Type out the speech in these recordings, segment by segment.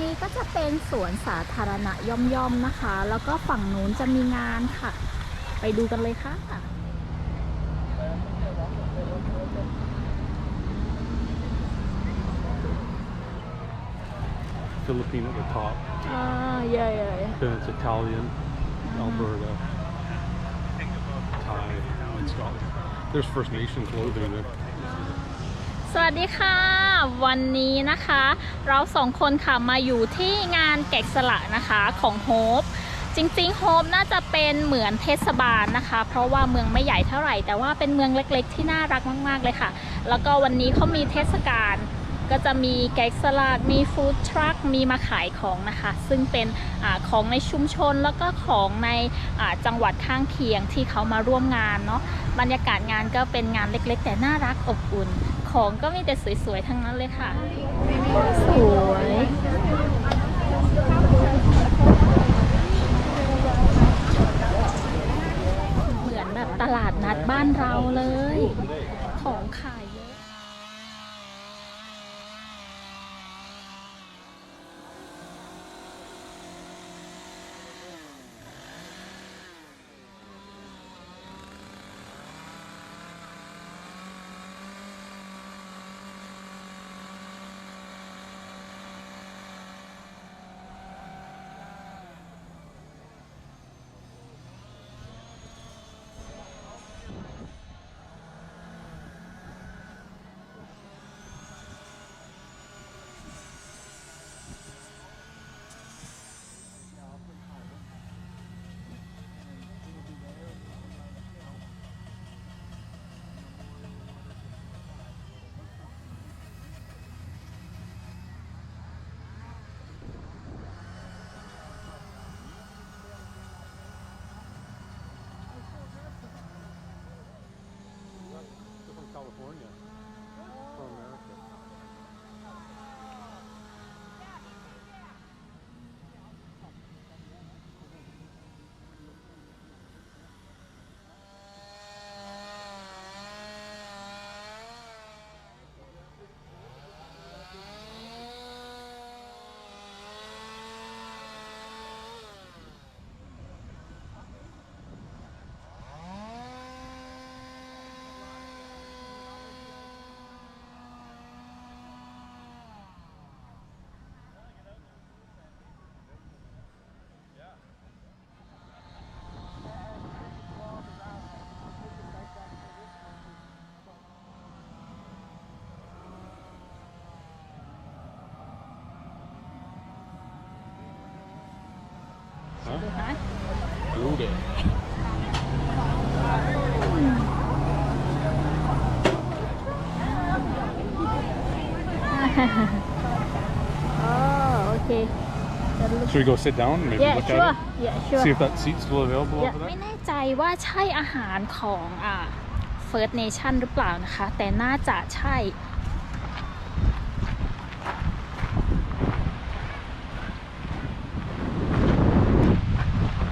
นี้ก็จะเป็นสวนสาธารณะย่อมๆนะคะ แล้วก็ฝั่งนู้นจะมีงานค่ะ ไปดูกันเลยค่ะ Filipino at the top. อ่าเย่เย่ Then it's Italian, Alberta, Thai, and Scotland. There's First Nation clothing there. สวัสดีค่ะ วันนี้นะคะ เราสองคนค่ะมาอยู่ที่งานแกะสลักนะคะของโฮปจริงๆโฮปน่าจะเป็นเหมือนเทศบาลนะคะ เพราะว่าเมืองไม่ใหญ่เท่าไหร่ แต่ว่าเป็นเมืองเล็กๆ ที่น่ารักมากๆเลยค่ะ แล้วก็วันนี้เขามีเทศกาลก็จะมีแกะสลักมีฟู้ดทรัค มีมาขายของนะคะ ซึ่งเป็นอของในชุมชนแล้วก็ของในจังหวัดข้างเคียงที่เขามาร่วมงานเนาะ บรรยากาศงานก็เป็นงานเล็กๆ แต่น่ารักอบอุ่น ของก็มีแต่สวยๆ ทั้งนั้นเลยค่ะ สวย เหมือนแบบตลาดนัดบ้านเราเลย ของขาย อ๋อโอเคจะรู้ Should we go sit down and maybe yeah look sure at yeah it? sure See if that seat's still available yeah, over ไม่ there? แน่ใจว่าใช่อาหารของอ่า First Nation หรือเปล่านะคะ แต่น่าจะใช่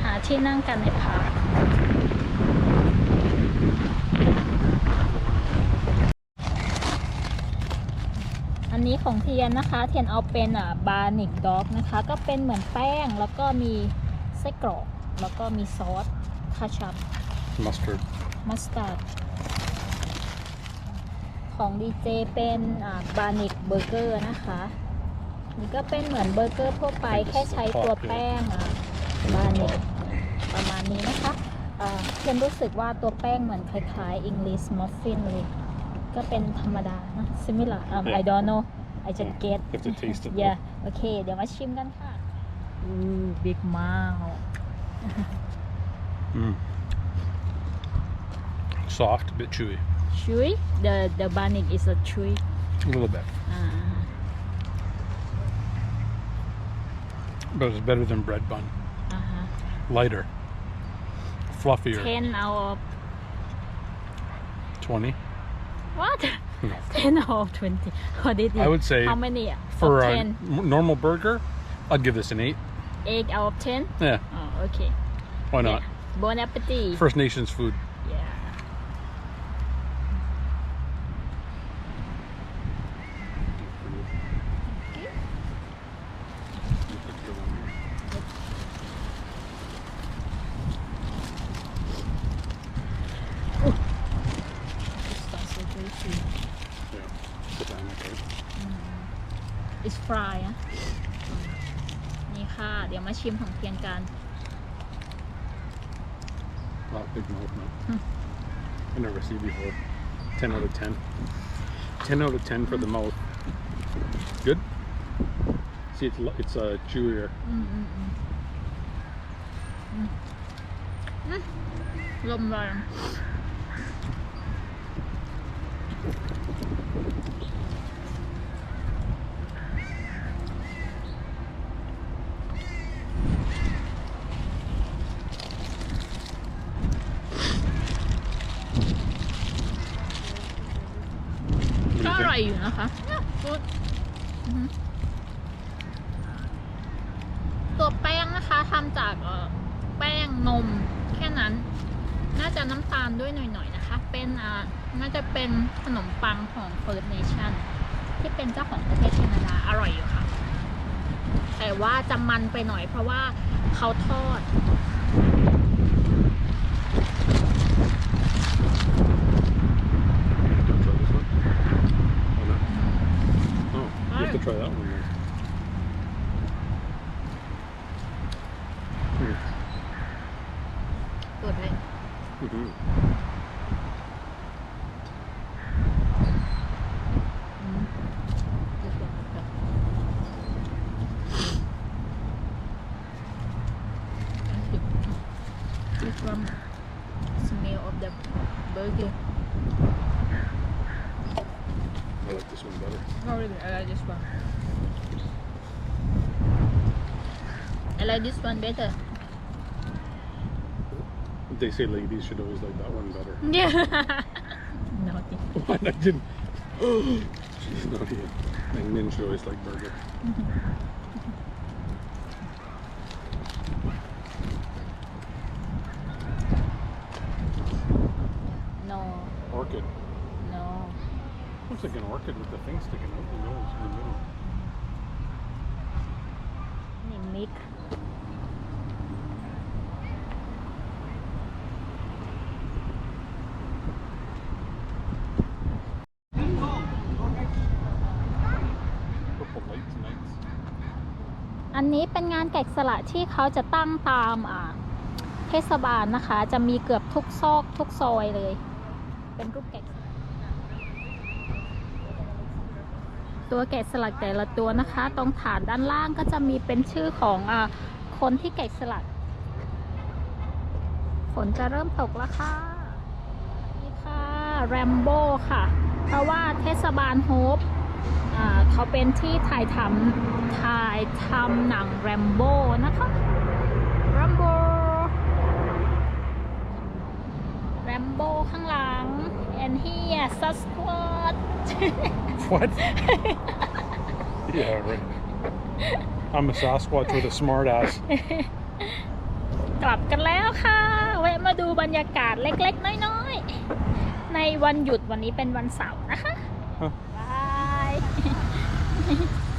หาที่นั่งกันในพาร์คอั นนี้ของเทียนนะคะ เทียนเอาเป็นอ่าบาร์นิกด็อกนะคะ ก็เป็นเหมือนแป้งแล้วก็มีไส้กรอกแล้วก็มีซอสคาชัพ Mustard. มัสตาร์ดของดีเจเป็นบานิกเบอร์เกอร์นะคะ นี่ก็เป็นเหมือนเบอร์เกอร์ทั่วไปแค่ใช้ตัวแป้งบานิกประมาณนี้นะคะอ่าเพียนรู้สึกว่าตัวแป้งเหมือนคล้ายๆ English muffin เลย ก็เป็นธรรมดานะ similar um, I don't know I just get You have to taste it. yeah โอเค เดี๋ยวมาชิมกันค่ะอู้บิ๊กมาก Mm. Soft, a bit chewy. chewy the the banik is a chewy A little bit. อ่า But it's better than bread bun. อ่าฮะ Lighter. Fluffier. 10 out of 20. what No. 10 out of 20 what did you I would say how many For a 10 normal burger, I'd give this an 8. 8 out of 10 Yeah, oh okay why not? Yeah. bon appetit First Nations food. Yeah fry นะนี่ค่ะ เดี๋ยวมาชิมของเทียนกัน Wow, big mouth, man. Hmm. I never see before. 10 out of 10. 10 out of 10 for the mouth. Good? See, it's, lo- it's uh, chewier. อืมอืมอืมอืมอืมลมแรง What do ก็ you อ think? ร่อยอยู่นะคะกูดอือหือตัวแป้งนะคะทำจากเอ่อแป้งนมแค่นั้น น่าจะน้ำตาลด้วยหน่อยๆนะคะ เป็นอ่าน่าจะเป็นขนมปังของ First Nation ที่เป็นเจ้าของประเทศแคนาดาอร่อยอยู่ค่ะ แต่ว่าจะมันไปหน่อยเพราะว่าเขาทอด have to try that one I like this one better. They say ladies should always like that one better. Yeah. no, What? I didn't. She's not here. And men should always like burger. no, Orchid. no. Looks like an orchid with the thing sticking out the nose in the middle. นี่มิ อันนี้เป็นงานแกะสลักที่เขาจะตั้งตามเทศบาลนะคะ จะมีเกือบทุกซอกทุกซอยเลย เป็นรูปแกะตัวแกะสลักแต่ละตัวนะคะ ตรงฐานด้านล่างก็จะมีเป็นชื่อของอคนที่แกะสลักฝนจะเริ่มตกแล้วค่ะ นี่ค่ะแรมโบ้ค่ะ เพราะว่าเทศบาลโฮป เขาเป็นที่ถ่ายทำถ่ายทำหนังแรมโบ้นะคะแรมโบ้แรมโบ้ข้างหลัง and here Sasquatch What? yeah, right. I'm a Sasquatch with a smart ass. กลับกันแล้วค่ะ แวะมาดูบรรยากาศเล็กๆ น้อยๆ ในวันหยุดวันนี้เป็นวันเสาร์นะคะ Mm-hmm.